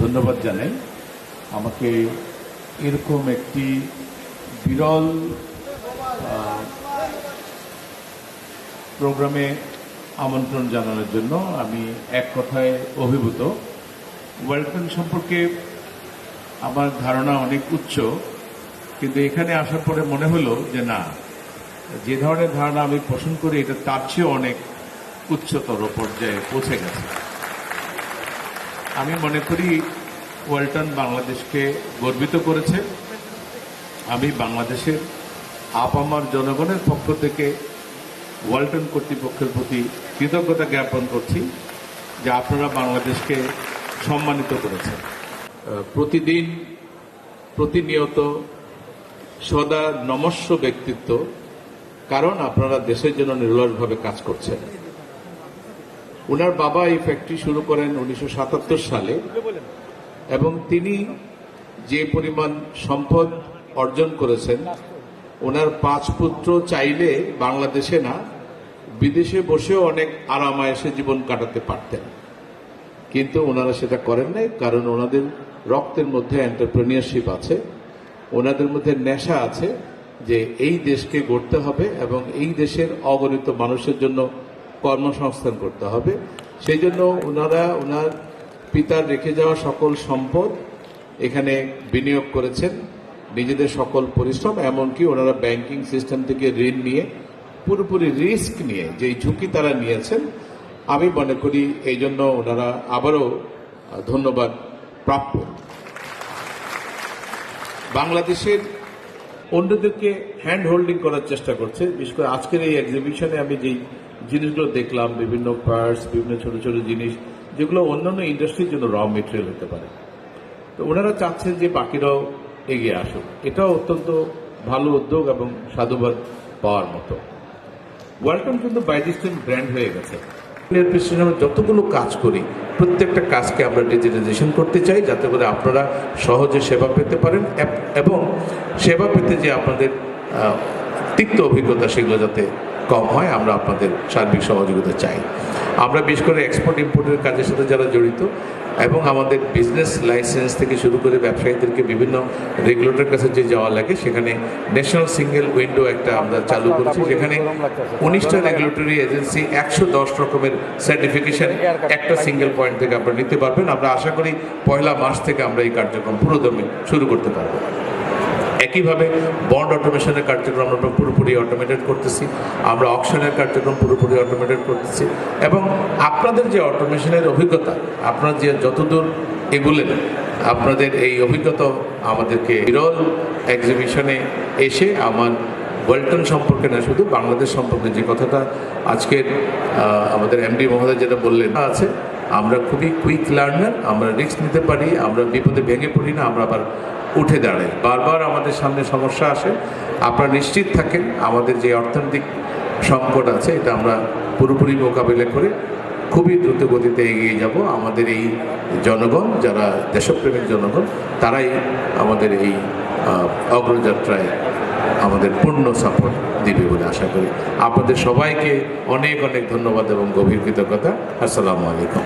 ধন্যবাদ জানাই। আমাকে এরকম একটি বিরল প্রোগ্রামে আমন্ত্রণ জানানোর জন্য আমি এক কথায় অভিভূত। ওয়েলকাম সম্পর্কে আমার ধারণা অনেক উচ্চ, কিন্তু এখানে আসার পরে মনে হলো যে না, যে ধরনের ধারণা আমি পোষণ করি, এটা তার চেয়েও অনেক উচ্চতর পর্যায়ে পৌঁছে গেছে। আমি মনে করি ওয়ালটন বাংলাদেশকে গর্বিত করেছে। আমি বাংলাদেশের আপামার জনগণের পক্ষ থেকে ওয়ালটন কর্তৃপক্ষের প্রতি কৃতজ্ঞতা জ্ঞাপন করছি যে আপনারা বাংলাদেশকে সম্মানিত করেছেন। প্রতিদিন প্রতিনিয়ত সদা নমস্য ব্যক্তিত্ব, কারণ আপনারা দেশের জন্য নির্লসভাবে কাজ করছেন। ওনার বাবা এই ফ্যাক্টরি শুরু করেন উনিশশো সাতাত্তর সালে এবং তিনি যে পরিমাণ সম্পদ অর্জন করেছেন ওনার পাঁচ পুত্র চাইলে বাংলাদেশে না, বিদেশে বসেও অনেক আরামায়েসে জীবন কাটাতে পারতেন। কিন্তু ওনারা সেটা করেন নাই, কারণ ওনাদের রক্তের মধ্যে এন্টারপ্রেনিয়রশিপ আছে ওনাদের মধ্যে নেশা আছে যে এই দেশকে গড়তে হবে এবং এই দেশের অগণিত মানুষের জন্য কর্মসংস্থান করতে হবে। সেই জন্য ওনারা ওনার পিতার রেখে যাওয়া সকল সম্পদ এখানে বিনিয়োগ করেছেন। নিজেদের সকল পরিশ্রম, এমনকি ওনারা ব্যাংকিং সিস্টেম থেকে ঋণ নিয়ে, পুরোপুরি রিস্ক নিয়ে যে ঝুঁকি তারা নিয়েছেন, আমি মনে করি এই জন্য ওনারা আবারও ধন্যবাদ প্রাপ্য। বাংলাদেশের অন্যদেরকে হ্যান্ড হোল্ডিং করার চেষ্টা করছে। বিশেষ করে আজকের এই এক্সিবিশনে আমি যেই জিনিসগুলো দেখলাম, বিভিন্ন পার্টস বিভিন্ন ছোট ছোট জিনিস, যেগুলো অন্যান্য ইন্ডাস্ট্রির জন্য র মেটেরিয়াল হতে পারে। তো ওনারা চাচ্ছেন যে বাকিরাও এগিয়ে আসুক। এটাও অত্যন্ত ভালো উদ্যোগ এবং সাধুবাদ পাওয়ার মতো। ওয়েলকাম কিন্তু বাইজিস্টেন ব্র্যান্ড হয়ে গেছে। আমরা যতগুলো কাজ করি, প্রত্যেকটা কাজকে আমরা ডিজিটাইজেশন করতে চাই, যাতে করে আপনারা সহজে সেবা পেতে পারেন, এবং সেবা পেতে যে আপনাদের তিক্ত অভিজ্ঞতা সেগুলো যাতে কম হয় আমরা আপনাদের সার্বিক সহযোগিতা চাই। আমরা বিশেষ করে এক্সপোর্ট ইম্পোর্টের কাজের সাথে যারা জড়িত এবং আমাদের বিজনেস লাইসেন্স থেকে শুরু করে ব্যবসায়ীদেরকে বিভিন্ন রেগুলেটরের কাছে যে যাওয়া লাগে সেখানে ন্যাশনাল সিঙ্গেল উইন্ডো একটা আমরা চালু করছি যেখানে উনিশটা রেগুলেটরি এজেন্সি একশো দশ রকমের সার্টিফিকেশন একটা সিঙ্গেল পয়েন্ট থেকে আপনারা নিতে পারবেন। আমরা আশা করি পয়লা মাস থেকে আমরা এই কার্যক্রম পুরোদমে শুরু করতে পারব। একইভাবে বন্ড অটোমেশনের কার্যক্রম আমরা পুরোপুরি অটোমেটেড করতেছি। আমরা অকশনের কার্যক্রম পুরোপুরি অটোমেটেড করতেছি। এবং আপনাদের যে অটোমেশনের অভিজ্ঞতা, আপনারা যে যতদূর এগুলেন, আপনাদের এই অভিজ্ঞতা আমাদেরকে বিরল এক্সিবিশনে এসে আমার ওয়েলটন সম্পর্কে না, শুধু বাংলাদেশ সম্পর্কে যে কথাটা আজকের আমাদের এমডি মহোদয় যেটা বললেন আছে। আমরা খুবই কুইক লার্নার আমরা রিস্ক নিতে পারি, আমরা বিপদে ভেঙে পড়ি না, আমরা আবার উঠে দাঁড়াই। বারবার আমাদের সামনে সমস্যা আসে, আপনারা নিশ্চিত থাকেন, আমাদের যে অর্থনৈতিক সংকট আছে, এটা আমরা পুরোপুরি মোকাবিলা করে খুবই দ্রুত গতিতে এগিয়ে যাব। আমাদের এই জনগণ, যারা দেশপ্রেমিক জনগণ, তারাই আমাদের এই অগ্রযাত্রায় আমাদের পূর্ণ সাফল্য দিবে বলে আশা করি। আপনাদের সবাইকে অনেক অনেক ধন্যবাদ এবং গভীর কৃতজ্ঞতা। আসসালামু আলাইকুম।